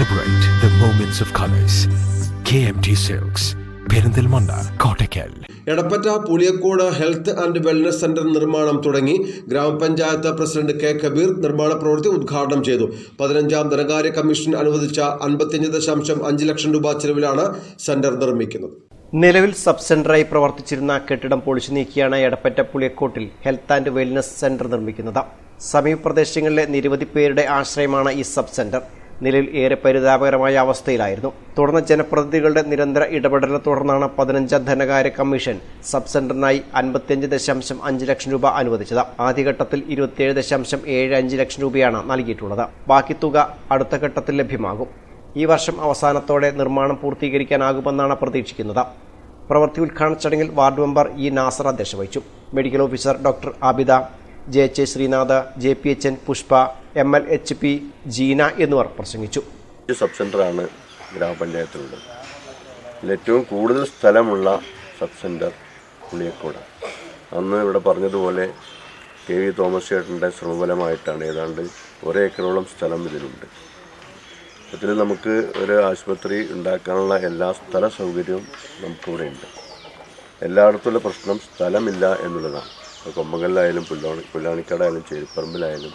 Celebrate the moments of colors. KMT silks Perinthalmanna Kottakkal Edappatta Puliyakode health and wellness centre നിർമ്മാണം തുടങ്ങി ഗ്രാമപഞ്ചായത്ത് president K. Kabir നിർമ്മാണ പ്രവൃത്തി ഉദ്ഘാടനം ചെയ്തു. പതിനഞ്ചാം ധനകാര്യ കമ്മീഷൻ അനുവദിച്ച അൻപത്തിയഞ്ച് ദശാംശം അഞ്ച് ലക്ഷം രൂപ ചെലവിലാണ് സെന്റർ നിർമ്മിക്കുന്നത്. നിലവിൽ സബ് സെന്ററായി പ്രവർത്തിച്ചിരുന്ന കെട്ടിടം പൊളിച്ചു നീക്കിയാണ് എടപ്പറ്റ പുളിയക്കോട്ടിൽ ഹെൽത്ത് ആൻഡ് വെൽനസ് സെന്റർ നിർമ്മിക്കുന്നത്. സമീപ പ്രദേശങ്ങളിലെ നിരവധി പേരുടെ ആശ്രയമാണ് ഈ സബ് സെന്റർ. നിലവിൽ ഏറെ പരിതാപകരമായ അവസ്ഥയിലായിരുന്നു. തുടർന്ന് ജനപ്രതിനിധികളുടെ നിരന്തര ഇടപെടലിനെ തുടർന്നാണ് പതിനഞ്ചാം ധനകാര്യ കമ്മീഷൻ സബ് സെന്ററിനായി അൻപത്തിയഞ്ച് ദശാംശം അഞ്ച് ലക്ഷം രൂപ അനുവദിച്ചത്. ആദ്യഘട്ടത്തിൽ ഇരുപത്തിയേഴ് ദശാംശം ഏഴ് അഞ്ച് ലക്ഷം രൂപയാണ് നൽകിയിട്ടുള്ളത്. ബാക്കി തുക അടുത്ത ഘട്ടത്തിൽ ലഭ്യമാകും. ഈ വർഷം അവസാനത്തോടെ നിർമ്മാണം പൂർത്തീകരിക്കാനാകുമെന്നാണ് പ്രതീക്ഷിക്കുന്നത്. പ്രവൃത്തി ഉദ്ഘാടന ചടങ്ങിൽ വാർഡ് മെമ്പർ ഇ നാസർ അധ്യക്ഷ വഹിച്ചു. Medical officer doctor Abida J A Sreenath J P H N Pushpa M L H P Jeena എന്നിവർ പ്രസംഗിച്ചു. ഒരു സബ് സെന്ററാണ് ഗ്രാമപഞ്ചായത്തിലുള്ളത്. ഏറ്റവും കൂടുതൽ സ്ഥലമുള്ള സബ് സെന്റർ പുളിയക്കോട്. അന്ന് ഇവിടെ പറഞ്ഞതുപോലെ കെ വി തോമസ് ചേട്ടന്റെ ശ്രമഫലമായിട്ടാണ് ഏതാണ്ട് ഒരേക്കറോളം സ്ഥലം ഇതിലുണ്ട്. ഇതിൽ നമുക്ക് ഒരു ആശുപത്രി ഉണ്ടാക്കാനുള്ള എല്ലാ സ്ഥല സൗകര്യവും നമുക്കിവിടെ ഉണ്ട് എല്ലായിടത്തുള്ള പ്രശ്നം സ്ഥലമില്ല എന്നുള്ളതാണ്. കൊമ്പങ്കല്ലായാലും പുല്ലാണി പുല്ലാണിക്കാടായാലും ചേരിപ്പറമ്പിലായാലും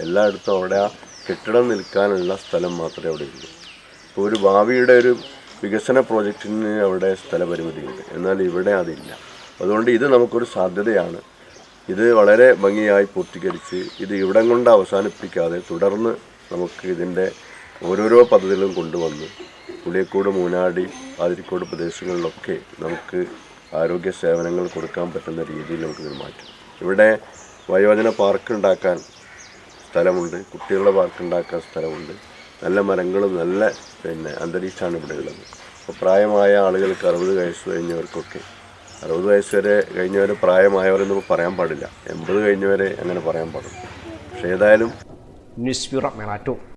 എല്ലായിടത്തും അവിടെ ആ കെട്ടിടം നിൽക്കാനുള്ള സ്ഥലം മാത്രമേ അവിടെ ഉള്ളൂ. ഇപ്പോൾ ഒരു ഭാവിയുടെ ഒരു വികസന പ്രോജക്റ്റിന് അവിടെ സ്ഥലപരിമിതിയുണ്ട്. എന്നാൽ ഇവിടെ അതില്ല. അതുകൊണ്ട് ഇത് നമുക്കൊരു സാധ്യതയാണ്. ഇത് വളരെ ഭംഗിയായി പൂർത്തീകരിച്ച് ഇത് ഇവിടം കൊണ്ട് അവസാനിപ്പിക്കാതെ തുടർന്ന് നമുക്ക് ഇതിന്റെ ഓരോരോ പദ്ധതികളും കൊണ്ടുവന്ന് പുളിയക്കോട് മൂനാടി പാതിരിക്കോട് പ്രദേശങ്ങളിലൊക്കെ നമുക്ക് ആരോഗ്യ സേവനങ്ങൾ കൊടുക്കാൻ പറ്റുന്ന രീതിയിൽ നമുക്ക് ഇത് മാറ്റും. ഇവിടെ വയോജന പാർക്ക് ഉണ്ടാക്കാൻ സ്ഥലമുണ്ട്. കുട്ടികളുടെ പാർക്ക് ഉണ്ടാക്കാൻ സ്ഥലമുണ്ട്. നല്ല മരങ്ങളും നല്ല പിന്നെ അന്തരീക്ഷമാണ് ഇവിടെ ഉള്ളത്. അപ്പോൾ പ്രായമായ ആളുകൾക്ക് അറുപത് വയസ്സ് കഴിഞ്ഞവർക്കൊക്കെ അറുപത് വയസ്സ് വരെ കഴിഞ്ഞവർ പ്രായമായവരെന്ന് പറയാൻ പാടില്ല. എൺപത് കഴിഞ്ഞവരെ അങ്ങനെ പറയാൻ പാടില്ല പക്ഷേ ഏതായാലും ന്യൂസ് ബ്യൂറോ മേളാറ്റൂർ